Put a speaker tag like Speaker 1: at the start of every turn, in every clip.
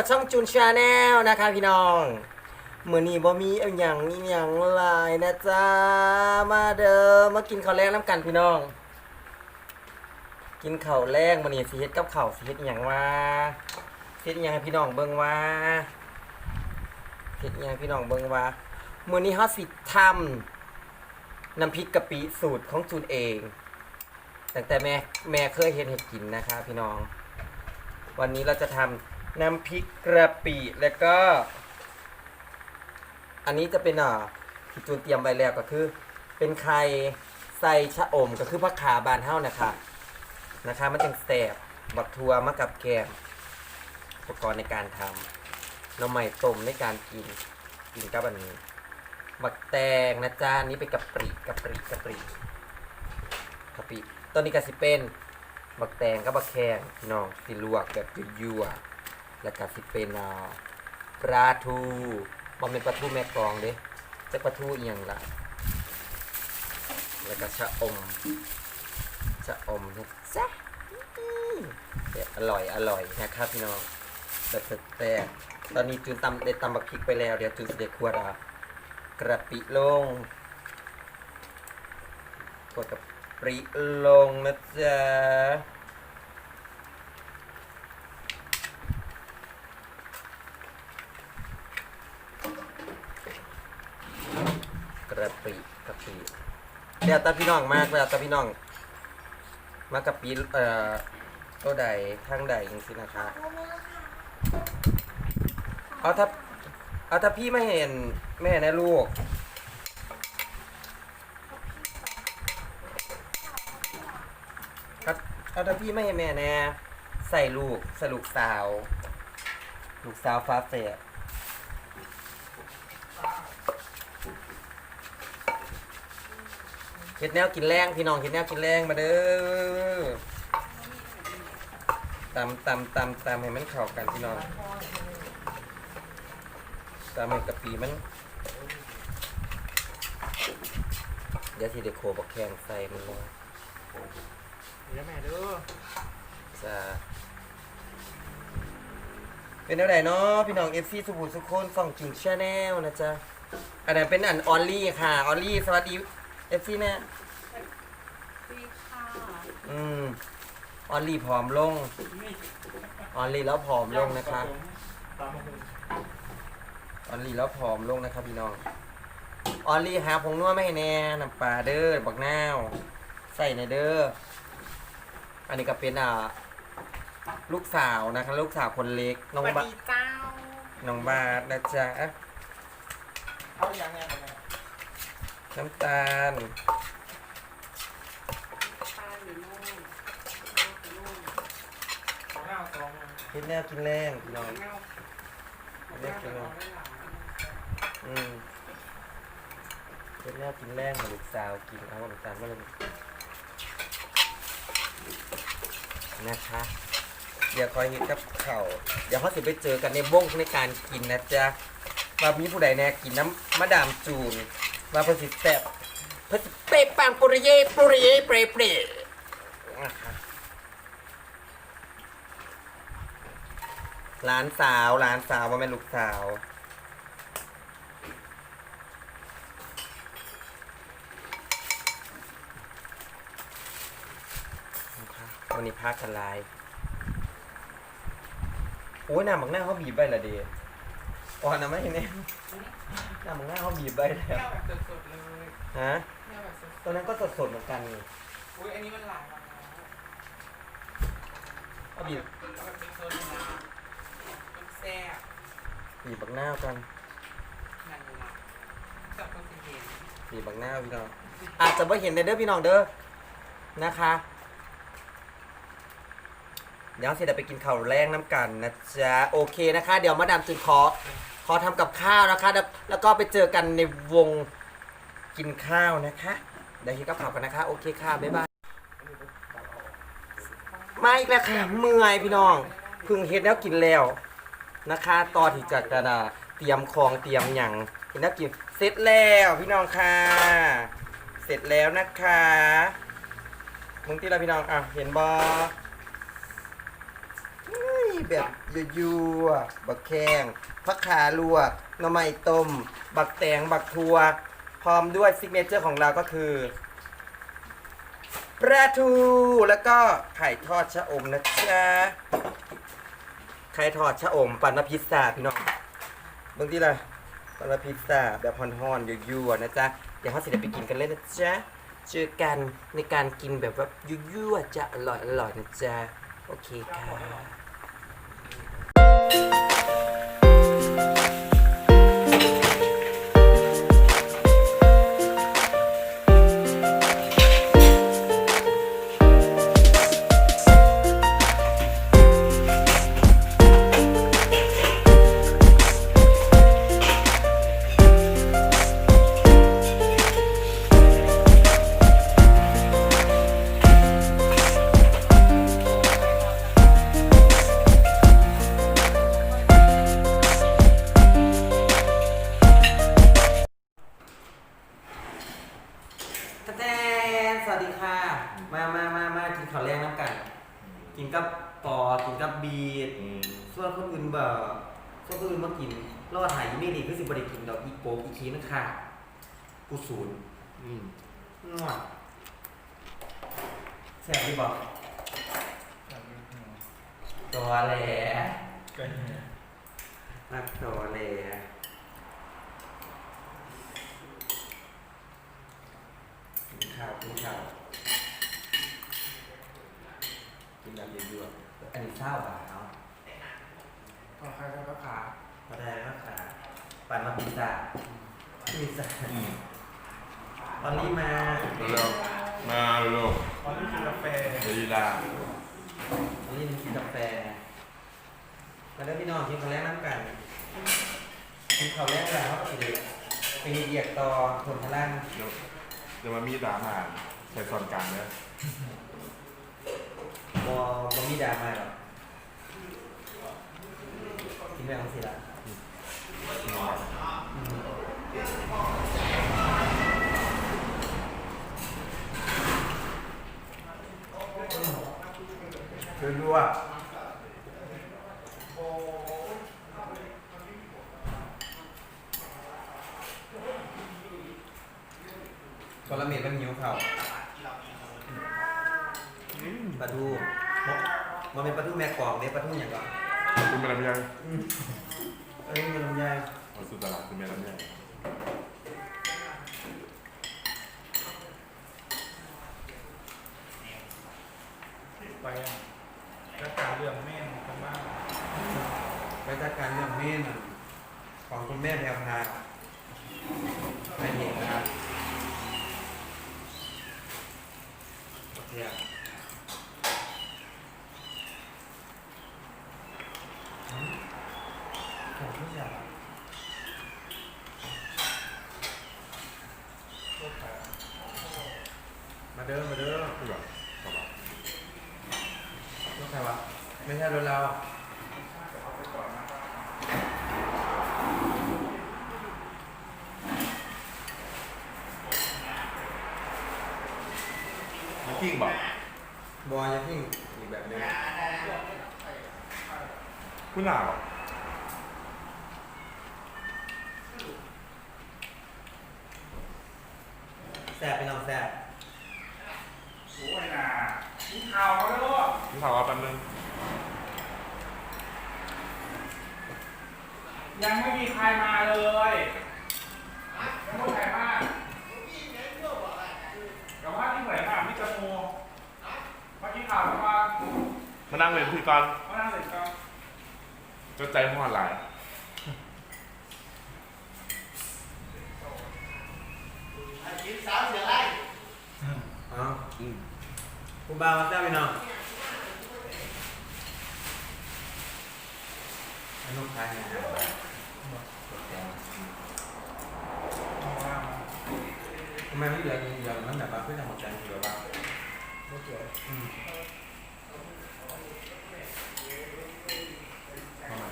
Speaker 1: กับช่องจูนชาแนลนะคะพี่น้องมือนี้บ่มีเอาหยังอีหยังลายนะจ๊ะมาเด้อมากินข้าวแรงน้ำกันพี่น้อง กินข้าวแรงมื้อนี้สิเฮ็ดกับข้าวสิเฮ็ดอีหยังว่าเฮ็ดอีหยังให้พี่น้องเบิ่งว่าเฮ็ดอีหยังพี่น้องเบิ่งว่ามื้อนี้เฮาสิทำน้ำพริกกะปิสูตรของจูนเองตั้งแต่แม่แม่เคยเฮ็ดให้กินนะคะ พี่น้อง วันนี้เราจะทำ น้ำพริกกระปิแล้วก็ อันนี้จะเป็นอ่าที่จูนเตรียมไว้แล้วก็คือ เป็นไข่ใส่ชะอมก็คือผักขาบานเฮ้านะคะนะคะ มันจังแสบบักทัวมากับแกมอุปกรณ์ในการทำน้ำใหม่ต้มในการกินกินกับอันนี้บักแตงนะจ๊ะอันนี้เป็นกะปริกะปริกะปริกะปิตอนนี้ก็สิเป็นบักแตงกับบักแขงพี่น้องสิลวกแบบยั่วๆ แล้วก็สิเป็นอ่าปลาทูบ่เป็นปลาทูแม่กองเด้จะปลาทูอีหยังล่ะแล้วก็ชะอมชะอมนะจ๊ะอร่อยอร่อยนะครับพี่น้องแบบแต่ตอนนี้จูนตำได้ตำบักพริกไปแล้วเดี๋ยวจูนสิเด็กขวดอะกระปิลงขวดกับปริลงนะจ๊ะ ระปิกระปิเดี๋ยวตาพี่น้องมากเวลาตาพี่น้อง มากระปิเอ่อตัวใดทางใดจริงๆนะคะเอาถ้าเอาถ้าพี่ไม่เห็นแม่นะลูกเอาเอาถ้าพี่ไม่เห็นแม่แน่ใส่ลูกใส่ลูกสาว ลูกสาวฟ้าเสีย เฮ็ดแนวกินแรงพี่น้องเฮ็ดแนวกินแรงมาเด้อตำตำตำตำให้มันเข้ากันพี่น้องตำให้กะปิมัน เดี๋ยวสิเดโคบักแข้งใส่มันลง
Speaker 2: เดี๋ยวแม่ดู
Speaker 1: จะเป็นแนวไหนเนาะพี่น้อง FC สุภูสุขคนส่องจิงชาแนลนะจ๊ะอันนั้นเป็นอันออลลี่ค่ะออลลี่สวัสดี FC แม่
Speaker 3: ดีค่ะ
Speaker 1: อืมออลลี่ผอมลง ออลลี่แล้วผอมลงนะคะ
Speaker 2: ตามมาคุณ
Speaker 1: ออลลี่แล้วผอมลงนะครับพี่น้อง ออลลี่หาผงนัวไม่ให้แน่น้ำปลาเด้อบักนาวใส่ในเด้อ อันนี้ก็เป็นอ่าลูกสาวนะคะลูกสาวคนเล็กน้อง
Speaker 3: สวัส
Speaker 1: บา
Speaker 3: ดีเจ้า
Speaker 1: น้องบาทนะจ๊ะ
Speaker 2: เอาอย่างไงกั นแม่
Speaker 1: น้ำตาล
Speaker 3: ปลาอยู่นู่นอยู่นู่น
Speaker 2: สองหน้าสอง
Speaker 1: เฮ็ดแนวกินแรงพี่น้อง
Speaker 3: เงา
Speaker 1: เรียกกินเลยอืมเฮ็ดแนวกินแรงให้ลูกสาวกินเอาน้ำตาลมาเลยนะคะ เดี๋ยวคอยเห็นกับเขาวเดี๋ยวเขาสิไปเจอกันในวงในการกินนะจ๊ะว่ามีผู้ใดแน่กินน้ำมะดามจูน ว่าเพิ่นสิแซ่บเพิ่นสิเปะปังปุริเย่ปุริเย่เปรเปรนะคะหลานสาวหลานสาวว่าแม่นลูกสาวนะคะวันนี้พักกันไลายโอ้ยหน้าหมักหน้าเขาบีบใบละเด อ่อนนะไม่เนี่ยหน้าหมักหน้าเขาบีบใบแล้
Speaker 3: เที่
Speaker 1: ว
Speaker 3: ยวแบบสดๆเลย
Speaker 1: ฮะ
Speaker 3: เที่ยวแบบสด
Speaker 1: ตอนนั้นก็สดๆเหมือนกันนี่
Speaker 3: ๆอุ้ยอันนี้มันหลายวันแล้ว
Speaker 1: เขาบีบ
Speaker 3: เอาแบบเป็นโซนนะเป็นแซ่บ
Speaker 1: บีบบักหน้ากัน
Speaker 3: นั่นละจับคนสิเห็น
Speaker 1: บีบบักหน้าพี่น้อง อาจจะไม่เห็นในเด้อพี่น้องเด้อ นะคะ เดี๋ยวสิเดี๋ยวไปกินข้าวแรงน้ำกันนะจ๊ะ โอเคนะคะ เดี๋ยวมาดามจุดขอข อทำกับข้าวนะคะ แล้วก็ไปเจอกันในวงกินข้าวนะคะเดี๋ยวคิดกับข้าวกันนะคะ โอเคค่ะบ๊ายบายมาอีกแล้วค่ะเมื่อยพี่น้องพึ่งเฮ็ดแล้วกินแล้วนะคะตอนที่จะกระดาเตรียมของเตรียมหยังเห็นแล้วกินเสร็จแล้วพี่น้องค่ะ เสร็จแล้วนะคะมึงที่ละพี่น้องอะเห็นบอ แบบยั่วๆบักแข้งผักขาลวกหน่อไม้ต้ม บักแตงบักทัวพร้อมด้วยซิกเนเจอร์ของเราก็คือปลาทูแล้วก็ไข่ทอดชะอมนะจ๊ะไข่ทอดชะอมปันนพิซซ่าพี่น้องบางทีละปันนพิซซ่าแบบฮอนๆยั่วๆนะจ๊ะเดี๋ยวเขาสิเดี๋ยวไปกินกันเลยนะจ๊ะเจอกันในการกินแบบว่ายั่วๆจะอร่อยอร่อยๆนะจ๊ะโอเคค่ะ ก แตนสวัสดีค่ะ มามามามากินข้าวแรงน้ำกัน กินกับปอ กินกับบีดส่วนคนอื่นแบบส่วนคนอื่นมากินรอดหายไม่ดีคือสิบริกินดอกอีโปกอีคีนั่นค่ะกูศูนย์
Speaker 2: อืม
Speaker 1: นวดแซ่บดีบอกตัวแหล่
Speaker 2: ก็เนี่ย
Speaker 1: นักตัวแหล่กิ นข้าวกินข้าวกินแบบเยอะๆอันนี้ข้าวบ่าเนาะ
Speaker 2: พอใครก็ขา
Speaker 1: มาได้มากค่ะปั่นมาพิซซ่าพิซซ่าตอนนี้มา
Speaker 4: เร็วมาเร็ว
Speaker 2: ตอนนี้กินกาแฟ
Speaker 4: เดี๋ยวลีลา
Speaker 1: ตอนนี้กินกาแฟมาได้พี่น้องกินข้าวแรกน้ำกันกินข้าวแรกแล้วก็สิไปเหยียกต่อทนพลัง
Speaker 4: เดี๋ยวเดี๋ยวมามีดราม่าใส่ซอนกลางเนี่ย
Speaker 1: บอบอมีดราม่าหรอกกินไปของสิละคือรัวกระเม็ดมันหิวเข่าปลาทู มันเป็นปลาทูแม่กองเนี่ยปลาทูอย่างก่อน
Speaker 4: คุณเป็นอะไรยัง
Speaker 1: เอ้ยมันลำไย
Speaker 4: มาสู่ตลาดคุณเป็นอะไรยัง
Speaker 2: ไปอะแล้วการเรื่องแม่นกันบ้าง
Speaker 1: ไปจัดการเรื่องเม่นของคุณแม่แพรวพาไม่เห็นนะครับโอเคอะอืมของผู้ชาย มาเด้อมาเด้อ
Speaker 4: คือแบบตลาด
Speaker 1: รถใครวะ ไม่ใช่รถเรา
Speaker 4: กิ้งบอก
Speaker 1: บอยยังทิ้งอีกแบบนึง
Speaker 4: คุณหนาว
Speaker 1: แซ่บไปน้องแซ่บ
Speaker 2: โอ้ยน่ะกินข้าวเขาแล้ว
Speaker 4: คุณถามว่าแป๊บนึง
Speaker 2: ยังไม่มีใครมาเลยยังไม่มีใครมาแต่ว่าที่ไหนมาพี่จะโมเมื่อกี้ข่าวว่า
Speaker 4: มานั่งเป็นพธี่กร
Speaker 2: เขานั่งเลยก็
Speaker 4: จะใจห้อนหลาย
Speaker 1: อ๋อคุณบาวมาแซ่บไปน้องอันนู้นขายไงฮะทำไมไม่เหลืออย่างเดีย วมันแบบว่าเพื่อจะหมดใจเหลือวะ
Speaker 2: โอเค
Speaker 1: อืม
Speaker 4: ประม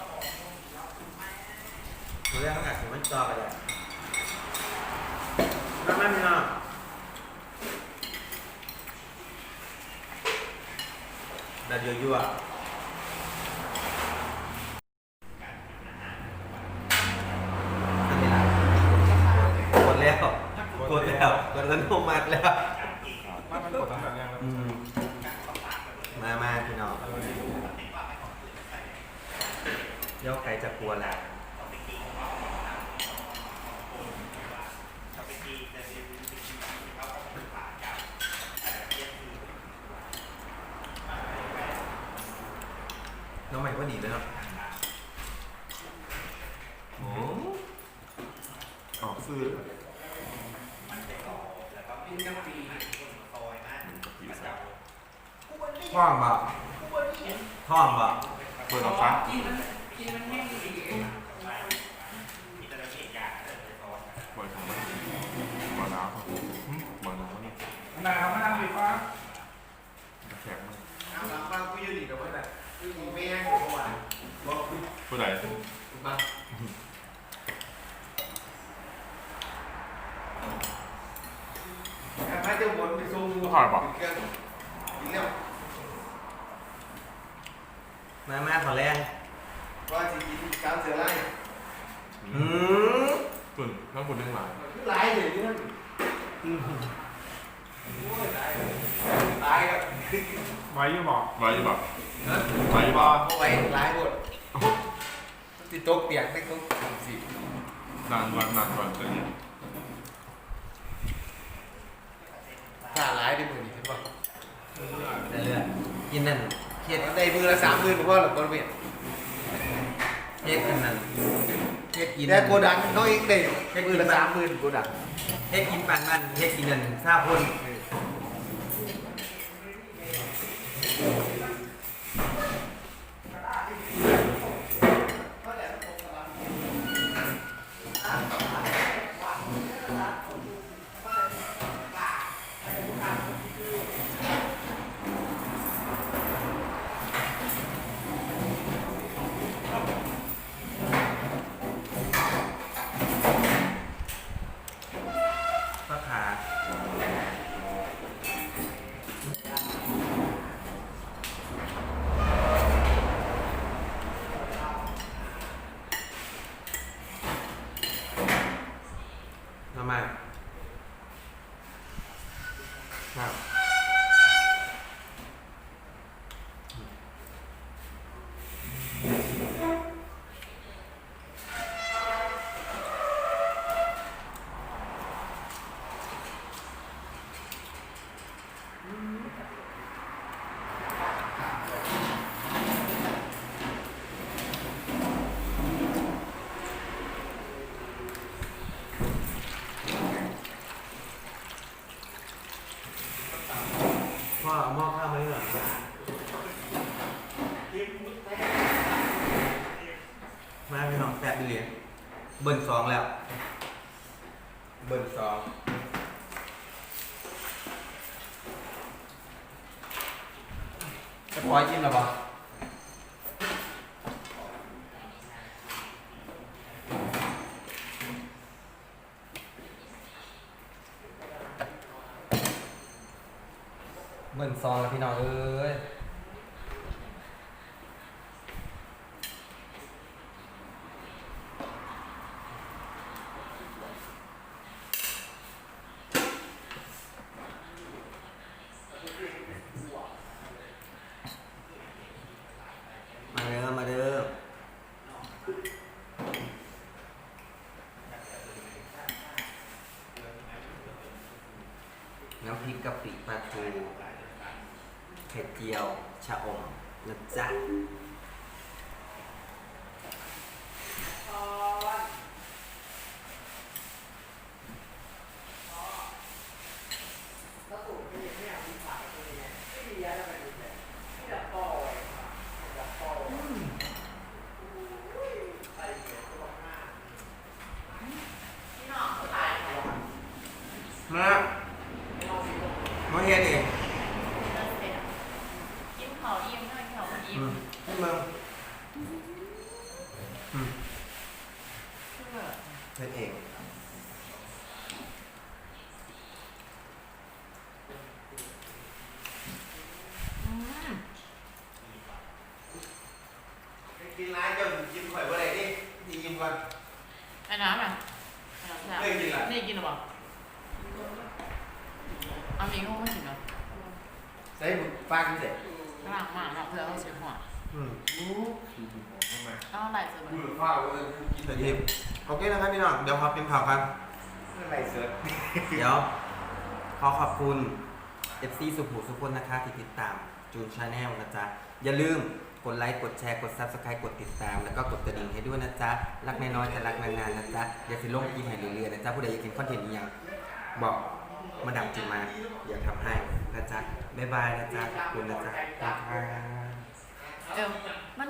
Speaker 4: า
Speaker 1: ตัวแรกมันอาจมันจอกันเลยน้ำมันเาดัดเยอยวกแล้วกดแล้วกดแล้ว
Speaker 4: โต้มัดแล้ว
Speaker 1: มามาพี่น้องเดี๋ยวใครจะกลัวแหละ ท่องบ่
Speaker 4: เปิดเอาฟัง
Speaker 3: กินมันกินมันแห้งดี
Speaker 4: เปิดของมันบอน้ำครับบอน้ำเนี่ย
Speaker 2: นายเอามานั่งดีกว่า
Speaker 4: แข็งมาก
Speaker 5: น้ำฟังกูยืนอีกกับมันอะกูยิงไม่แห้งกูหวานบอกกู
Speaker 4: ผู้ใด
Speaker 5: มาถ้าจะวนไปส่งกูเครื่องอีกแล้ว
Speaker 1: มามาขอแรง
Speaker 5: ว่าจริงๆการเสือไล่
Speaker 1: อืม
Speaker 4: ตุ่นต้องคุณเรื่องหลาย
Speaker 5: ไล่เลยนี่นั่นตายกับ
Speaker 2: ไว้อยังบอก
Speaker 4: ไว้แบบ
Speaker 5: นะ
Speaker 4: ไว้
Speaker 5: บ
Speaker 4: แบ
Speaker 5: อบเอาไว้ไล่หมดติดโต๊ะเปียกไม่ต้องทำสิ
Speaker 4: นานวันนานวันจะเนี่ย
Speaker 5: ถ้าไล่ได้มือนี่ใช่ป่ะ
Speaker 1: ได้เรื่อยกินนั่น เฮ็ด
Speaker 5: ได้มือละสามหมื่นเพราะหลับก้อนเมีย
Speaker 1: เฮ็ดกินนั่นเฮ็ดกิน
Speaker 5: แต่โกดังน้อยอีกเด็กมือละสามหมื่นโกดัง
Speaker 1: เฮ็ดกินปานมันเฮ็ดกินนั่นซาพ่นปลาขามามาครับ พ่อเอาหม้อข้าวมาให้หน่อยมาพี่น้องแปดเหรียญเบิ้ลสองแล้ว เบิ้ลสอง จะปล่อยกินหรอปะเบิ้ลสองแล้วพี่น้องเอ้ย มาเด้อมาเด้อน้ำพริ กะปิปลาทูไข่เจียว ชะอมนะจ๊ะมามาเฮ็ดเอง
Speaker 3: กินข้าวอิ่มหน่อยข้าวอิ่
Speaker 1: อื
Speaker 3: ม
Speaker 1: มให้มึงอืม
Speaker 3: เพื่อ
Speaker 1: เฮ็ดเอง
Speaker 5: นร้านเจ้ากินข่อยบ่ได้ดิ ดีกินก่อน
Speaker 3: ไอ้น้ำอะไอ้น้ำแซ่บ
Speaker 5: ไม่กินเหรอ
Speaker 3: นี่กินหรือเปล่าเอามีก็ไม่กินเหรอ
Speaker 5: ใส่บุฟางเสร็จ
Speaker 3: กลางมากนะเพื่อเอาเสียหัว
Speaker 1: อืม
Speaker 5: ทำไม
Speaker 3: เอาอะไรเสร็จ
Speaker 5: กู
Speaker 3: มัน
Speaker 5: ฟ้าเออกิน
Speaker 1: สวัสดีโอเคนะครับพี่น้องเดี๋ยวขอเป็นข่าวครับ
Speaker 5: อะไรเสิร์ฟ
Speaker 1: เดี๋ยวขอขอบคุณ FC สุภูสุคนนะคะที่ติดตามจูนชาแนลนะจ๊ะ อย่าลืม กดไลค์ กดแชร์ กด Subscribe กดติดตาม แล้วก็กดกระดิ่งให้ด้วยนะจ๊ะ รักน้อยๆแต่รักนานๆนะจ๊ะ อย่าสิลงกินให้เรื่อยๆนะจ๊ะ ผู้ใดอยากกินคอนเทนต์นี้ยังบอกมาดับจิตมาอยากทำให้นะจ๊ะ บ๊ายบายนะจ๊ะ ขอบคุณนะจ๊ะขอบคุณค่ะ
Speaker 3: เออมัน